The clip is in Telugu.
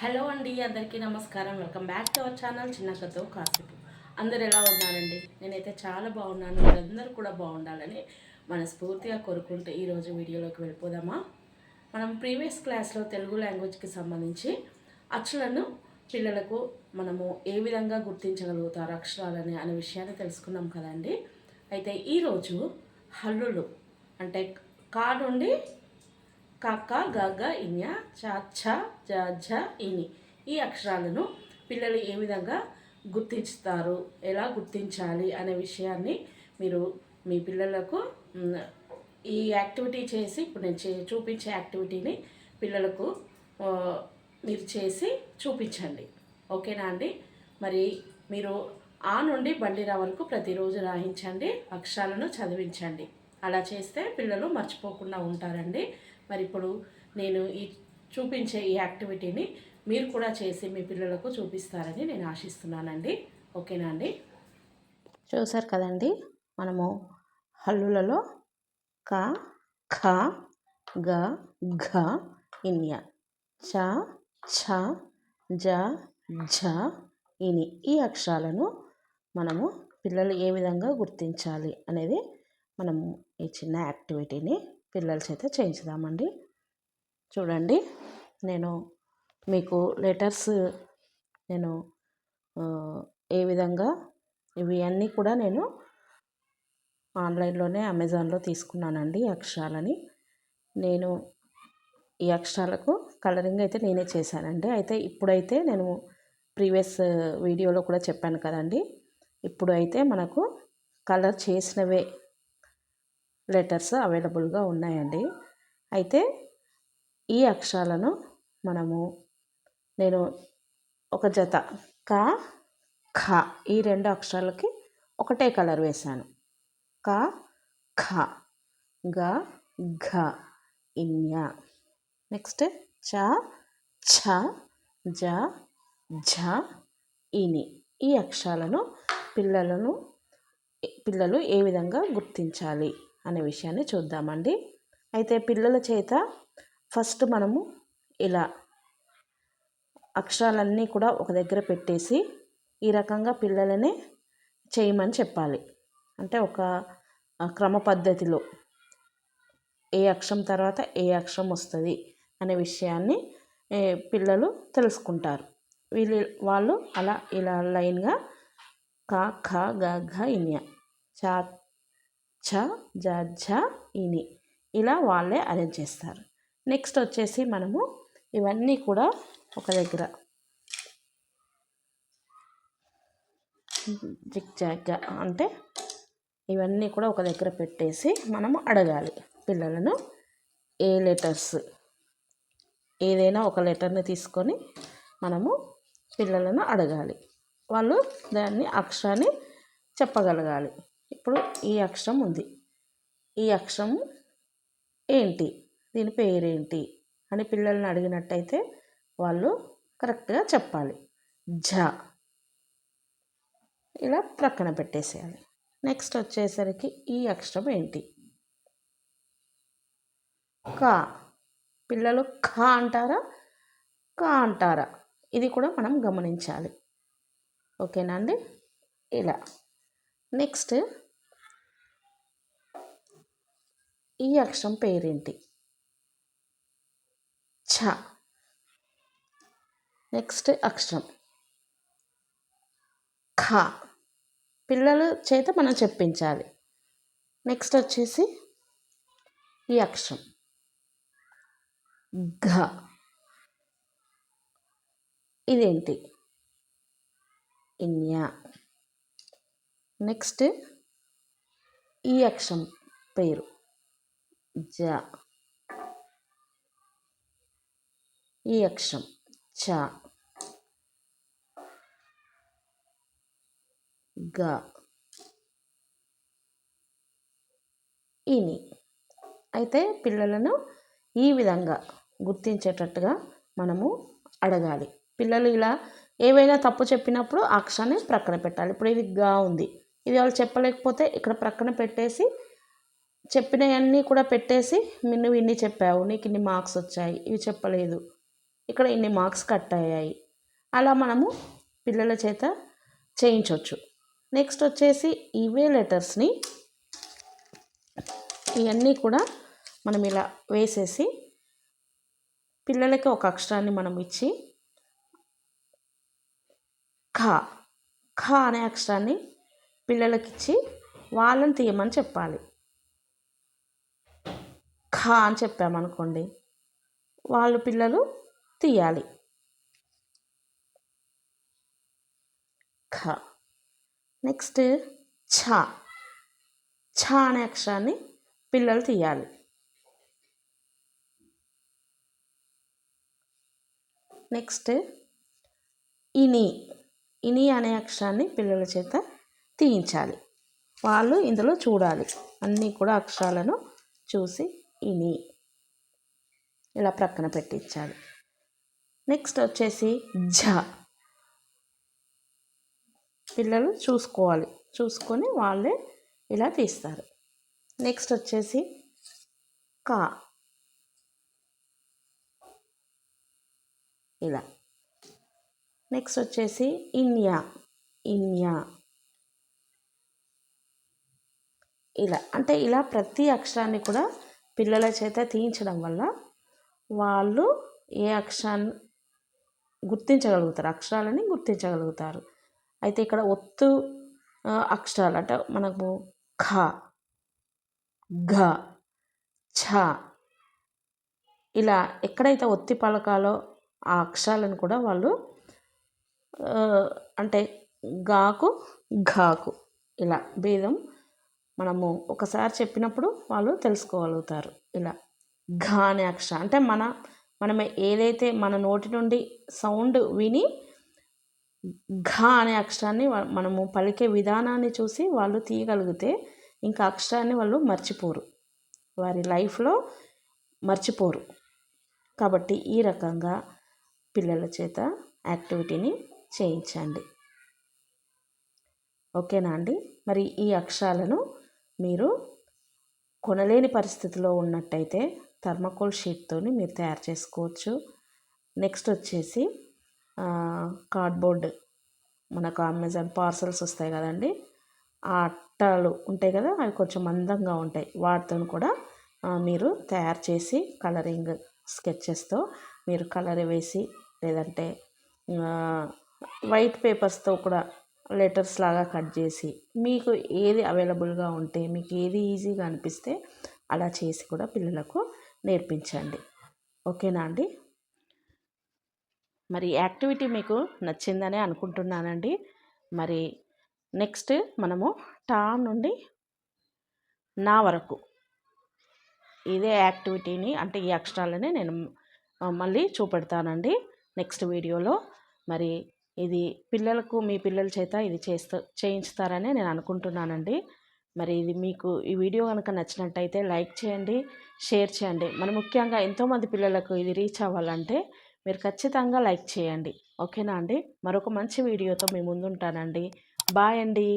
హలో అండి అందరికీ నమస్కారం. Welcome back to our channel చిన్న కథతో కాసేపు. అందరు ఎలా ఉన్నారండి? నేనైతే చాలా బాగున్నాను. మీరందరూ కూడా బాగుండాలని మనస్ఫూర్తిగా కోరుకుంటూ ఈరోజు వీడియోలోకి వెళ్ళిపోదామా? మనం ప్రీవియస్ క్లాస్లో తెలుగు లాంగ్వేజ్కి సంబంధించి అక్షులను పిల్లలకు మనము ఏ విధంగా గుర్తించగలుగుతారు అక్షరాలని అనే విషయాన్ని తెలుసుకున్నాం కదండి. అయితే ఈరోజు హల్లులు అంటే కా నుండి కక్క గగ ఇన్య చ ఛ జ ఝ ఇని. ఈ అక్షరాలను పిల్లలు ఏ విధంగా గుర్తిస్తారు ఎలా గుర్తించాలి అనే విషయాన్ని మీరు మీ పిల్లలకు ఈ యాక్టివిటీ చేసి ఇప్పుడు నేను చే చూపించే యాక్టివిటీని పిల్లలకు మీరు చేసి చూపించండి. ఓకేనా అండి? మరి మీరు ఆ నుండి బండిరా వరకు ప్రతిరోజు రాయించండి అక్షరాలను చదివించండి. అలా చేస్తే పిల్లలు మర్చిపోకుండా ఉంటారండి. మరి ఇప్పుడు నేను ఈ చూపించే ఈ యాక్టివిటీని మీరు కూడా చేసి మీ పిల్లలకు చూపిస్తారని నేను ఆశిస్తున్నానండి. ఓకేనా అండి? చూసారు కదండి మనము హల్లులలో క ఖ గ ఘ ఇన్య. చ ఛ జ ఝ ఇని. ఈ అక్షరాలను మనము పిల్లలు ఏ విధంగా గుర్తించాలి అనేది మనము ఈ చిన్న యాక్టివిటీని పిల్లల చేత చేయించుదామండి. చూడండి నేను మీకు లెటర్స్ నేను ఏ విధంగా ఇవి అన్నీ కూడా నేను ఆన్లైన్లోనే అమెజాన్లో తీసుకున్నానండి ఈ అక్షరాలని. నేను ఈ అక్షరాలకు కలరింగ్ అయితే నేనే చేశానండి. అయితే ఇప్పుడైతే నేను ప్రీవియస్ వీడియోలో కూడా చెప్పాను కదండి. ఇప్పుడు అయితే మనకు కలర్ చేసినవే లెటర్స్ అవైలబుల్గా ఉన్నాయండి. అయితే ఈ అక్షరాలను మనము నేను ఒక జత క ఖ ఈ రెండు అక్షరాలకి ఒకటే కలర్ వేశాను. క ఖ గ ఘ ఇన్య. నెక్స్ట్ చ ఛ జ ఝ ఇని. ఈ అక్షరాలను పిల్లలను పిల్లలు ఏ విధంగా గుర్తించాలి? అనే విషయాన్ని చూద్దామండి. అయితే పిల్లల చేత ఫస్ట్ మనము ఇలా అక్షరాలన్నీ కూడా ఒక దగ్గర పెట్టేసి ఈ రకంగా పిల్లలనే చేయమని చెప్పాలి. అంటే ఒక క్రమ పద్ధతిలో ఏ అక్షరం తర్వాత ఏ అక్షరం వస్తుంది అనే విషయాన్ని పిల్లలు తెలుసుకుంటారు. వీళ్ళు వాళ్ళు అలా ఇలా లైన్గా క ఖ గ ఘ ఇన్య చా ఛ జ ఝ ఇని. ఇలా వాళ్ళే అరేంజ్ చేస్తారు. నెక్స్ట్ వచ్చేసి మనము ఇవన్నీ కూడా ఒక దగ్గర. జిగ్జాగ్గా అంటే ఇవన్నీ కూడా ఒక దగ్గర పెట్టేసి మనము అడగాలి పిల్లలను ఏ లెటర్స్. ఏదైనా ఒక లెటర్ని తీసుకొని మనము పిల్లలను అడగాలి. వాళ్ళు దాన్ని అక్షరాన్ని చెప్పగలగాలి. ఇప్పుడు ఈ అక్షరం ఉంది. ఈ అక్షరం ఏంటి? దీని పేరేంటి? అని పిల్లల్ని అడిగినట్టయితే వాళ్ళు కరెక్ట్గా చెప్పాలి. ఝ. ఇలా ప్రక్కన పెట్టేసేయాలి. నెక్స్ట్ వచ్చేసరికి ఈ అక్షరం ఏంటి? కా. పిల్లలు ఖ అంటారా? కా అంటారా? ఇది కూడా మనం గమనించాలి. ఓకేనా అండి? ఇలా. నెక్స్ట్ ఈ అక్షరం పేరేంటి? ఛ. నెక్స్ట్ అక్షరం. ఖ. పిల్లల చేత మనం చెప్పించాలి. నెక్స్ట్ వచ్చేసి ఈ అక్షరం. ఘ. ఇదేంటి? ఇన్యా. నెక్స్ట్ ఈ అక్షం పేరు. జ. ఈ అక్షం చ. గ. ఇని. అయితే పిల్లలను ఈ విధంగా గుర్తించేటట్టుగా మనము అడగాలి. పిల్లలు ఇలా ఏవైనా తప్పు చెప్పినప్పుడు అక్షరాన్ని ప్రక్కన పెట్టాలి. ఇప్పుడు ఇది గా ఉంది. ఇది వాళ్ళు చెప్పలేకపోతే ఇక్కడ ప్రక్కన పెట్టేసి చెప్పినవన్నీ కూడా పెట్టేసి నువ్వు ఇన్ని చెప్పావు నీకు ఇన్ని మార్క్స్ వచ్చాయి ఇవి చెప్పలేదు. ఇక్కడ ఇన్ని మార్క్స్ కట్ అయ్యాయి. అలా మనము పిల్లల చేత చేయించవచ్చు నెక్స్ట్ వచ్చేసి ఇవే లెటర్స్ని ఇవన్నీ కూడా మనం ఇలా వేసేసి పిల్లలకి ఒక అక్షరాన్ని మనం ఇచ్చి ఖా ఖా అనే అక్షరాన్ని పిల్లలకిచ్చి వాళ్ళని తీయమని చెప్పాలి. ఖా అని చెప్పామనుకోండి వాళ్ళు పిల్లలు తీయాలి. ఖ. నెక్స్ట్ ఛ. ఛ అనే అక్షరాన్ని పిల్లలు తీయాలి. నెక్స్ట్ ఇని. ఇని అనే అక్షరాన్ని పిల్లల చేత తీయించాలి. వాళ్ళు ఇందులో చూడాలి. అన్నీ కూడా అక్షరాలను చూసి ఇని. ఇలా ప్రక్కన పెట్టించాలి. నెక్స్ట్ వచ్చేసి జ పిల్లలు చూసుకోవాలి. చూసుకొని వాళ్ళే ఇలా తీస్తారు. నెక్స్ట్ వచ్చేసి కా. ఇలా. నెక్స్ట్ వచ్చేసి ఇన్యా. ఇన్యా. ఇలా అంటే ఇలా ప్రతి అక్షరాన్ని కూడా పిల్లల చేత తీయించడం వల్ల వాళ్ళు ఏ అక్షరాన్ని గుర్తించగలుగుతారు అక్షరాలని గుర్తించగలుగుతారు. అయితే ఇక్కడ ఒత్తు అక్షరాలు అంటే మనకు ఖ ఘ ఛ ఇలా ఎక్కడైతే ఒత్తి పలకాలో ఆ అక్షరాలను కూడా వాళ్ళు అంటే గాకు ఘాకు ఇలా భేదం మనము ఒకసారి చెప్పినప్పుడు వాళ్ళు తెలుసుకోగలుగుతారు. ఇలా ఘా అనే అక్షరం అంటే మన మనం ఏదైతే మన నోటి నుండి సౌండ్ విని ఘా అనే అక్షరాన్ని మనము పలికే విధానాన్ని చూసి వాళ్ళు తీయగలిగితే ఇంకా అక్షరాన్ని వాళ్ళు మర్చిపోరు. వారి లైఫ్లో మర్చిపోరు. కాబట్టి ఈ రకంగా పిల్లల చేత యాక్టివిటీని చేయించండి. ఓకేనా అండి? మరి ఈ అక్షరాలను మీరు కొనలేని పరిస్థితిలో ఉన్నట్టయితే థర్మకోల్ షీట్తో మీరు తయారు చేసుకోవచ్చు. నెక్స్ట్ వచ్చేసి కార్డ్బోర్డ్. మనకు అమెజాన్ పార్సల్స్ వస్తాయి కదండి. ఆ అట్టలు ఉంటాయి కదా అవి కొంచెం అందంగా ఉంటాయి. వాటితో కూడా మీరు తయారు చేసి కలరింగ్ స్కెచెస్తో మీరు కలర్ వేసి లేదంటే వైట్ పేపర్స్తో కూడా లెటర్స్ లాగా కట్ చేసి మీకు ఏది అవైలబుల్గా ఉంటే మీకు ఏది ఈజీగా అనిపిస్తే అలా చేసి కూడా పిల్లలకు నేర్పించండి. ఓకేనా అండి? మరి యాక్టివిటీ మీకు నచ్చిందనే అనుకుంటున్నానండి. మరి నెక్స్ట్ మనము టా నుండి నా వరకు ఇదే యాక్టివిటీని అంటే ఈ అక్షరాలని నేను మళ్ళీ చూపెడతానండి నెక్స్ట్ వీడియోలో. మరి ఇది పిల్లలకు మీ పిల్లల చేత ఇది చేస్తా చేయించుతారని నేను అనుకుంటున్నానండి. మరి ఇది మీకు ఈ వీడియో కనుక నచ్చినట్టయితే లైక్ చేయండి షేర్ చేయండి. మరి ముఖ్యంగా ఎంతోమంది పిల్లలకు ఇది రీచ్ అవ్వాలంటే మీరు ఖచ్చితంగా లైక్ చేయండి. ఓకేనా అండి? మరొక మంచి వీడియోతో మీ ముందుంటానండి. బాయ్ అండి.